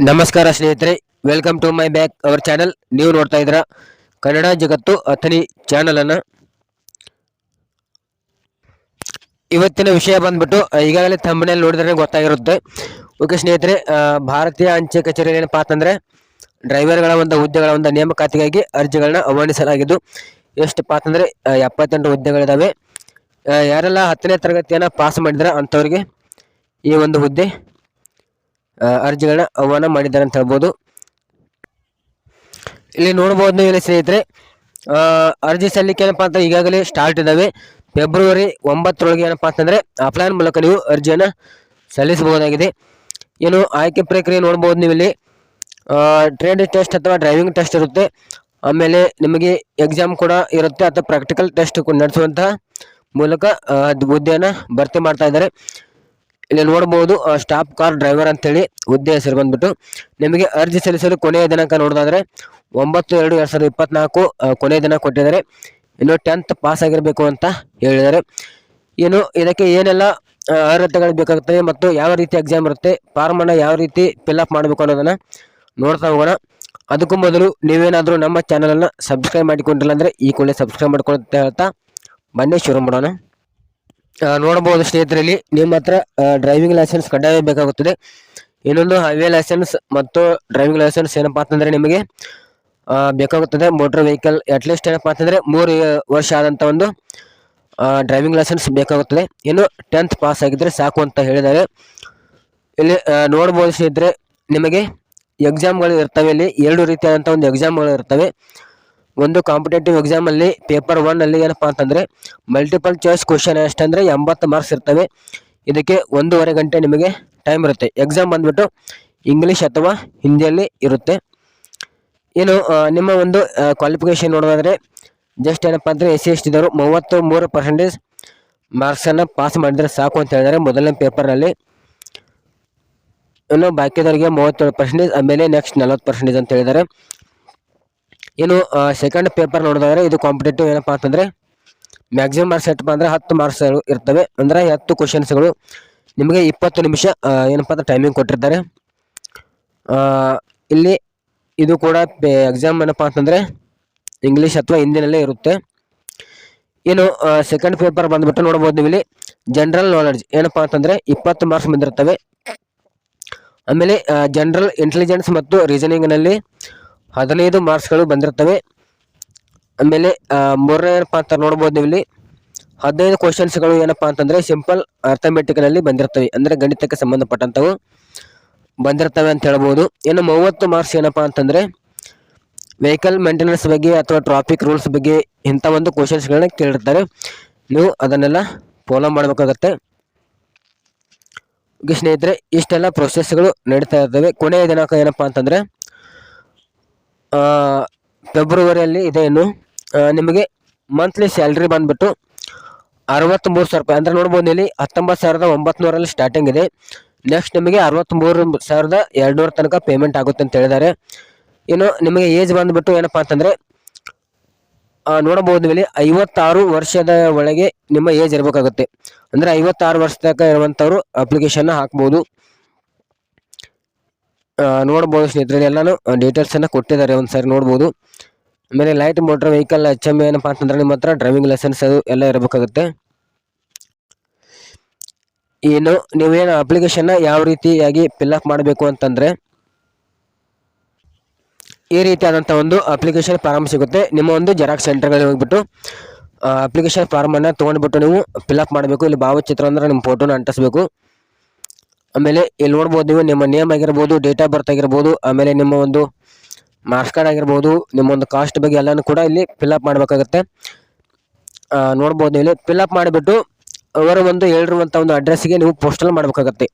ನಮಸ್ಕಾರ ಸ್ನೇಹಿತರೆ welcome to my back our channel ನೀವು ನೋಡ್ತಾ ಇದ್ದೀರಾ ಕನ್ನಡ ಜಗತ್ತು ಅಥನಿ ಚಾನಲನ್ನು ಇವತ್ತಿನ ವಿಷಯ ಬಂದ್ಬಿಟ್ಟು ಈಗಾಗಲೇ ತಮ್ಮನೇಲಿ ನೋಡಿದ್ರೆ ಗೊತ್ತಾಗಿರುತ್ತೆ. ಓಕೆ ಸ್ನೇಹಿತರೆ ಭಾರತೀಯ ಅಂಚೆ ಕಚೇರಿಯಲ್ಲಿ ಏನಪ್ಪಾ ಅಂತಂದ್ರೆ ಡ್ರೈವರ್ಗಳ ಒಂದು ಹುದ್ದೆಗಳ ಒಂದು ನೇಮಕಾತಿಗಾಗಿ ಅರ್ಜಿಗಳನ್ನ ಆಹ್ವಾನಿಸಲಾಗಿದ್ದು ಎಷ್ಟಪ್ಪ ಅಂತಂದ್ರೆ ಎಪ್ಪತ್ತೆಂಟು ಹುದ್ದೆಗಳಿದಾವೆ. ಆ, ಯಾರೆಲ್ಲ ಹತ್ತನೇ ತರಗತಿಯನ್ನ ಪಾಸ್ ಮಾಡಿದ್ರೆ ಅಂಥವ್ರಿಗೆ ಈ ಒಂದು ಹುದ್ದೆ ಅರ್ಜಿಗಳನ್ನ ಆಹ್ವಾನ ಮಾಡಿದ್ದಾರೆ ಅಂತ ಹೇಳ್ಬೋದು. ಇಲ್ಲಿ ನೋಡ್ಬೋದು ನೀವು ಇಲ್ಲಿ ಸ್ನೇಹಿತರೆ ಅರ್ಜಿ ಸಲ್ಲಿಕೆ ಏನಪ್ಪಾ ಅಂತ ಈಗಾಗಲೇ ಸ್ಟಾರ್ಟ್ ಇದ್ದಾವೆ ಫೆಬ್ರವರಿ ಒಂಬತ್ತರೊಳಗೆ ಏನಪ್ಪಾ ಅಂತಂದ್ರೆ ಆಫ್ಲೈನ್ ಮೂಲಕ ನೀವು ಅರ್ಜಿಯನ್ನು ಸಲ್ಲಿಸಬಹುದಾಗಿದೆ. ಏನು ಆಯ್ಕೆ ಪ್ರಕ್ರಿಯೆ ನೋಡ್ಬೋದು ನೀವು ಇಲ್ಲಿ. ಟ್ರೇಡ್ ಟೆಸ್ಟ್ ಅಥವಾ ಡ್ರೈವಿಂಗ್ ಟೆಸ್ಟ್ ಇರುತ್ತೆ. ಆಮೇಲೆ ನಿಮಗೆ ಎಕ್ಸಾಮ್ ಕೂಡ ಇರುತ್ತೆ, ಅಥವಾ ಪ್ರಾಕ್ಟಿಕಲ್ ಟೆಸ್ಟ್ ನಡೆಸುವಂತಹ ಮೂಲಕ ಹುದ್ದೆಯನ್ನ ಭರ್ತಿ ಮಾಡ್ತಾ ಇದ್ದಾರೆ. ಇಲ್ಲಿ ನೋಡಬಹುದು ಸ್ಟಾಪ್ ಕಾರ್ ಡ್ರೈವರ್ ಅಂತೇಳಿ ಹುದ್ದೆ ಹೆಸರು ಬಂದ್ಬಿಟ್ಟು, ನಿಮಗೆ ಅರ್ಜಿ ಸಲ್ಲಿಸಲು ಕೊನೆಯ ದಿನಾಂಕ ನೋಡೋದಾದ್ರೆ ಒಂಬತ್ತು, ಎರಡು, ಎರಡ್ ಸಾವಿರದ ಇಪ್ಪತ್ನಾಲ್ಕು ಕೊನೆಯ ದಿನ ಕೊಟ್ಟಿದ್ದಾರೆ. ಇನ್ನು ಟೆಂತ್ ಪಾಸ್ ಆಗಿರಬೇಕು ಅಂತ ಹೇಳಿದ್ದಾರೆ. ಇನ್ನು ಇದಕ್ಕೆ ಏನೆಲ್ಲ ಅರ್ಹತೆಗಳು ಬೇಕಾಗುತ್ತದೆ ಮತ್ತು ಯಾವ ರೀತಿ ಎಕ್ಸಾಮ್ ಇರುತ್ತೆ ಅನ್ನ ಯಾವ ರೀತಿ ಫಿಲ್ಅಪ್ ಮಾಡಬೇಕು ಅನ್ನೋದನ್ನ ನೋಡ್ತಾ ಹೋಗೋಣ. ಅದಕ್ಕೂ ಮೊದಲು ನೀವೇನಾದರೂ ನಮ್ಮ ಚಾನಲನ್ನು ಸಬ್ಸ್ಕ್ರೈಬ್ ಮಾಡಿಕೊಂಡಿಲ್ಲ ಅಂದರೆ ಈ ಕೂಡಲೇ ಸಬ್ಸ್ಕ್ರೈಬ್ ಮಾಡ್ಕೊಳ್ತಾ ಅಂತ ಹೇಳ್ತಾ, ಬನ್ನಿ ಶುರು ಮಾಡೋಣ. ನೋಡಬಹುದು ಸ್ನೇಹಿತರಲ್ಲಿ, ನಿಮ್ಮ ಹತ್ರ ಡ್ರೈವಿಂಗ್ ಲೈಸೆನ್ಸ್ ಕಡ್ಡಾಯ ಬೇಕಾಗುತ್ತದೆ. ಇನ್ನೊಂದು ಹೈವೇ ಲೈಸೆನ್ಸ್ ಮತ್ತು ಡ್ರೈವಿಂಗ್ ಲೈಸೆನ್ಸ್ ಏನಪ್ಪಾ ಅಂತಂದ್ರೆ ನಿಮಗೆ ಬೇಕಾಗುತ್ತದೆ ಮೋಟರ್ ವೆಹಿಕಲ್ ಅಟ್ಲೀಸ್ಟ್ ಏನಪ್ಪಾ ಅಂತಂದ್ರೆ ಮೂರು ವರ್ಷ ಆದಂತ ಒಂದು ಡ್ರೈವಿಂಗ್ ಲೈಸೆನ್ಸ್ ಬೇಕಾಗುತ್ತದೆ. ಇನ್ನು ಟೆಂತ್ ಪಾಸ್ ಆಗಿದ್ರೆ ಸಾಕು ಅಂತ ಹೇಳಿದ್ದಾರೆ. ಇಲ್ಲಿ ನೋಡಬಹುದು ಸ್ನೇಹಿತರೆ, ನಿಮಗೆ ಎಕ್ಸಾಮ್ಗಳು ಇರ್ತವೆ. ಇಲ್ಲಿ ಎರಡು ರೀತಿಯಾದಂಥ ಒಂದು ಎಕ್ಸಾಮ್ಗಳು ಇರ್ತವೆ. ಒಂದು ಕಾಂಪಿಟೇಟಿವ್ ಎಕ್ಸಾಮ್ ಅಲ್ಲಿ ಪೇಪರ್ ಒನ್ನಲ್ಲಿ ಏನಪ್ಪಾ ಅಂತಂದ್ರೆ ಮಲ್ಟಿಪಲ್ ಚಾಯ್ಸ್ ಕ್ವಶನ್ ಎಷ್ಟಂದರೆ ಎಂಬತ್ತು ಮಾರ್ಕ್ಸ್ ಇರ್ತವೆ. ಇದಕ್ಕೆ ಒಂದೂವರೆ ಗಂಟೆ ನಿಮಗೆ ಟೈಮ್ ಇರುತ್ತೆ. ಎಕ್ಸಾಮ್ ಬಂದ್ಬಿಟ್ಟು ಇಂಗ್ಲಿಷ್ ಅಥವಾ ಹಿಂದಿಯಲ್ಲಿ ಇರುತ್ತೆ. ಏನು ನಿಮ್ಮ ಒಂದು ಕ್ವಾಲಿಫಿಕೇಷನ್ ನೋಡೋದಾದರೆ ಜಸ್ಟ್ ಏನಪ್ಪಾ ಅಂದರೆ ಎಸ್ ಸಿ ಎಸ್ ಟಿದವರು ಮೂವತ್ತು ಮೂರು ಪರ್ಸೆಂಟೇಜ್ ಮಾರ್ಕ್ಸನ್ನು ಪಾಸ್ ಮಾಡಿದರೆ ಸಾಕು ಅಂತ ಹೇಳಿದರೆ ಮೊದಲನೇ ಪೇಪರ್ನಲ್ಲಿ ಇನ್ನು ಬಾಕಿದವರಿಗೆ ಮೂವತ್ತೇಳು ಪರ್ಸೆಂಟೇಜ್ ಆಮೇಲೆ ನೆಕ್ಸ್ಟ್ ನಲವತ್ತು ಪರ್ಸೆಂಟೇಜ್ ಅಂತ ಹೇಳಿದ್ದಾರೆ ಇನ್ನು ಸೆಕೆಂಡ್ ಪೇಪರ್ ನೋಡೋದಾದ್ರೆ ಇದು ಕಾಂಪಿಟೇಟಿವ್ ಏನಪ್ಪ ಅಂತಂದ್ರೆ ಮ್ಯಾಕ್ಸಿಮಮ್ ಮಾರ್ಕ್ಸ್ ಎಷ್ಟಪ್ಪ ಅಂದರೆ ಹತ್ತು ಮಾರ್ಕ್ಸ್ ಇರ್ತವೆ. ಅಂದ್ರೆ ಹತ್ತು ಕ್ವಶನ್ಸ್ಗಳು ನಿಮಗೆ ಇಪ್ಪತ್ತು ನಿಮಿಷ ಏನಪ್ಪ ಅಂದ್ರೆ ಟೈಮಿಂಗ್ ಕೊಟ್ಟಿರ್ತಾರೆ. ಇಲ್ಲಿ ಇದು ಕೂಡ ಎಕ್ಸಾಮ್ ಏನಪ್ಪಾ ಅಂತಂದ್ರೆ ಇಂಗ್ಲಿಷ್ ಅಥವಾ ಹಿಂದಿನಲ್ಲೇ ಇರುತ್ತೆ. ಇನ್ನು ಸೆಕೆಂಡ್ ಪೇಪರ್ ಬಂದ್ಬಿಟ್ಟು ನೋಡ್ಬೋದು ನೀವು ಇಲ್ಲಿ ಜನರಲ್ ನಾಲೆಡ್ಜ್ ಏನಪ್ಪಾ ಅಂತಂದ್ರೆ ಇಪ್ಪತ್ತು ಮಾರ್ಕ್ಸ್ ಬಂದಿರ್ತವೆ. ಆಮೇಲೆ ಜನರಲ್ ಇಂಟೆಲಿಜೆನ್ಸ್ ಮತ್ತು ರೀಸನಿಂಗ್ನಲ್ಲಿ ಹದಿನೈದು ಮಾರ್ಕ್ಸ್ಗಳು ಬಂದಿರ್ತವೆ. ಆಮೇಲೆ ಮೂರನೇ ಏನಪ್ಪಾ ಅಂತ ನೋಡ್ಬೋದು ನೀವು ಇಲ್ಲಿ ಹದಿನೈದು ಕ್ವಶನ್ಸ್ಗಳು ಏನಪ್ಪಾ ಅಂತಂದ್ರೆ ಸಿಂಪಲ್ ಅರ್ಥಮೆಟಿಕಲಲ್ಲಿ ಬಂದಿರ್ತವೆ. ಅಂದ್ರೆ ಗಣಿತಕ್ಕೆ ಸಂಬಂಧಪಟ್ಟಂತವು ಬಂದಿರ್ತವೆ ಅಂತ ಹೇಳ್ಬೋದು. ಇನ್ನು ಮೂವತ್ತು ಮಾರ್ಕ್ಸ್ ಏನಪ್ಪಾ ಅಂತಂದ್ರೆ ವೆಹಿಕಲ್ ಮೇಂಟೆನೆನ್ಸ್ ಬಗ್ಗೆ ಅಥವಾ ಟ್ರಾಫಿಕ್ ರೂಲ್ಸ್ ಬಗ್ಗೆ ಇಂಥ ಒಂದು ಕ್ವಶನ್ಸ್ಗಳನ್ನ ಕೇಳಿರ್ತಾರೆ. ನೀವು ಅದನ್ನೆಲ್ಲ ಫಾಲೋ ಮಾಡಬೇಕಾಗತ್ತೆ. ಸ್ನೇಹಿತರೆ, ಇಷ್ಟೆಲ್ಲ ಪ್ರೊಸೆಸ್ಗಳು ನಡೀತಾ ಇರ್ತವೆ. ಕೊನೆಯ ದಿನಾಂಕ ಏನಪ್ಪಾ ಅಂತಂದ್ರೆ ಫೆಬ್ರವರಿಯಲ್ಲಿ ಇದೆ ಇನ್ನು ನಿಮಗೆ ಮಂತ್ಲಿ ಸ್ಯಾಲ್ರಿ ಬಂದ್ಬಿಟ್ಟು ಅರವತ್ತ್ಮೂರು ಸಾವಿರ ರೂಪಾಯಿ. ಅಂದರೆ ನೋಡ್ಬೋದು ಇಲ್ಲಿ ಹತ್ತೊಂಬತ್ತು ಸಾವಿರದ ಒಂಬತ್ನೂರಲ್ಲಿ ಸ್ಟಾರ್ಟಿಂಗ್ ಇದೆ. ನೆಕ್ಸ್ಟ್ ನಿಮಗೆ ಅರವತ್ತ್ಮೂರು ಸಾವಿರದ ಎರಡುನೂರ ತನಕ ಪೇಮೆಂಟ್ ಆಗುತ್ತೆ ಅಂತ ಹೇಳಿದ್ದಾರೆ. ಇನ್ನು ನಿಮಗೆ ಏಜ್ ಬಂದುಬಿಟ್ಟು ಏನಪ್ಪಾ ಅಂತಂದರೆ ನೋಡಬಹುದು ಇಲ್ಲಿ ಐವತ್ತಾರು ವರ್ಷದ ಒಳಗೆ ನಿಮ್ಮ ಏಜ್ ಇರಬೇಕಾಗುತ್ತೆ. ಅಂದರೆ ಐವತ್ತಾರು ವರ್ಷ ತನಕ ಇರುವಂಥವ್ರು ಅಪ್ಲಿಕೇಶನ್ನ ಹಾಕ್ಬೋದು. ನೋಡ್ಬೋದು ಸ್ನೇಹಿತರೆ, ಎಲ್ಲಾನು ಡೀಟೇಲ್ಸ್ ಅನ್ನು ಕೊಟ್ಟಿದ್ದಾರೆ. ಒಂದ್ಸರಿ ನೋಡ್ಬೋದು. ಆಮೇಲೆ light motor vehicle H M ಏನಪ್ಪಾ ಅಂತಂದ್ರೆ ನಿಮ್ಮ ಹತ್ರ ಡ್ರೈವಿಂಗ್ ಲೈಸೆನ್ಸ್ ಅದು ಎಲ್ಲ ಇರಬೇಕಾಗುತ್ತೆ. ಇನ್ನು ನೀವೇನು ಅಪ್ಲಿಕೇಶನ್ ಯಾವ ರೀತಿಯಾಗಿ ಫಿಲ್ಅಪ್ ಮಾಡಬೇಕು ಅಂತಂದ್ರೆ, ಈ ರೀತಿಯಾದಂಥ ಒಂದು ಅಪ್ಲಿಕೇಶನ್ ಫಾರ್ಮ್ ಸಿಗುತ್ತೆ. ನಿಮ್ಮ ಒಂದು ಜೆರಾಕ್ಸ್ ಸೆಂಟರ್ಗಳಿಗೆ ಹೋಗ್ಬಿಟ್ಟು ಅಪ್ಲಿಕೇಶನ್ ಫಾರ್ಮನ್ನು ತೊಗೊಂಡ್ಬಿಟ್ಟು ನೀವು ಫಿಲ್ಅಪ್ ಮಾಡಬೇಕು. ಇಲ್ಲಿ ಭಾವಚಿತ್ರ ಅಂದ್ರೆ ನಿಮ್ಮ ಫೋಟೋನ ಅಂಟಿಸ್ಬೇಕು. ಆಮೇಲೆ ಇಲ್ಲಿ ನೋಡ್ಬೋದು ನೀವು ನಿಮ್ಮ ನೇಮ್ ಆಗಿರ್ಬೋದು ಡೇಟ್ ಆಫ್ ಬರ್ತ್ ಆಗಿರ್ಬೋದು, ಆಮೇಲೆ ನಿಮ್ಮ ಒಂದು ಮಾರ್ಕ್ಸ್ ಕಾರ್ಡ್ ಆಗಿರ್ಬೋದು, ನಿಮ್ಮ ಒಂದು ಕಾಸ್ಟ್ ಬಗ್ಗೆ ಎಲ್ಲನೂ ಕೂಡ ಇಲ್ಲಿ ಫಿಲ್ಅಪ್ ಮಾಡಬೇಕಾಗುತ್ತೆ. ನೋಡ್ಬೋದು ಇಲ್ಲಿ ಫಿಲ್ಅಪ್ ಮಾಡಿಬಿಟ್ಟು ಅವರು ಒಂದು ಹೇಳಿರುವಂಥ ಒಂದು ಅಡ್ರೆಸ್ಗೆ ನೀವು ಪೋಸ್ಟಲ್ ಮಾಡಬೇಕಾಗತ್ತೆ.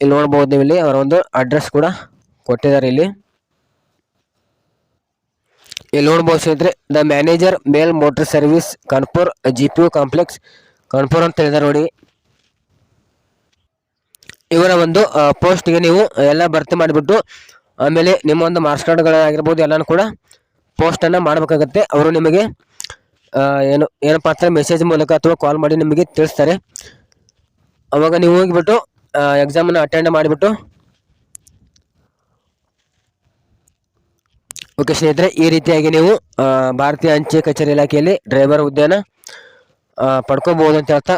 ಇಲ್ಲಿ ನೋಡ್ಬೋದು ನೀವು ಇಲ್ಲಿ ಅವರ ಒಂದು ಅಡ್ರೆಸ್ ಕೂಡ ಕೊಟ್ಟಿದ್ದಾರೆ ಇಲ್ಲಿ. ಇಲ್ಲಿ ನೋಡ್ಬೋದು ಸ್ನೇಹಿತರೆ the manager mail motor service Kanpur G P U complex Kanpur ಅಂತ ಹೇಳಿದ್ದಾರೆ ನೋಡಿ. ಇವರ ಒಂದು ಪೋಸ್ಟ್ಗೆ ನೀವು ಎಲ್ಲ ಭರ್ತಿ ಮಾಡಿಬಿಟ್ಟು, ಆಮೇಲೆ ನಿಮ್ಮ ಒಂದು ಮಾರ್ಕ್ಸ್ ಕಾರ್ಡ್ಗಳಾಗಿರ್ಬೋದು ಎಲ್ಲನೂ ಕೂಡ ಪೋಸ್ಟನ್ನು ಮಾಡಬೇಕಾಗತ್ತೆ. ಅವರು ನಿಮಗೆ ಏನು, ಏನಪ್ಪ ಅಂತ ಮೆಸೇಜ್ ಮೂಲಕ ಅಥವಾ ಕಾಲ್ ಮಾಡಿ ನಿಮಗೆ ತಿಳಿಸ್ತಾರೆ. ಅವಾಗ ನೀವು ಹೋಗಿಬಿಟ್ಟು ಎಕ್ಸಾಮನ್ನು ಅಟೆಂಡ್ ಮಾಡಿಬಿಟ್ಟು, ಓಕೆ ಸ್ನೇಹಿತರೆ, ಈ ರೀತಿಯಾಗಿ ನೀವು ಭಾರತೀಯ ಅಂಚೆ ಕಚೇರಿ ಇಲಾಖೆಯಲ್ಲಿ ಡ್ರೈವರ್ ಹುದ್ದೆಯನ್ನು ಪಡ್ಕೋಬಹುದು ಅಂತ ಹೇಳ್ತಾ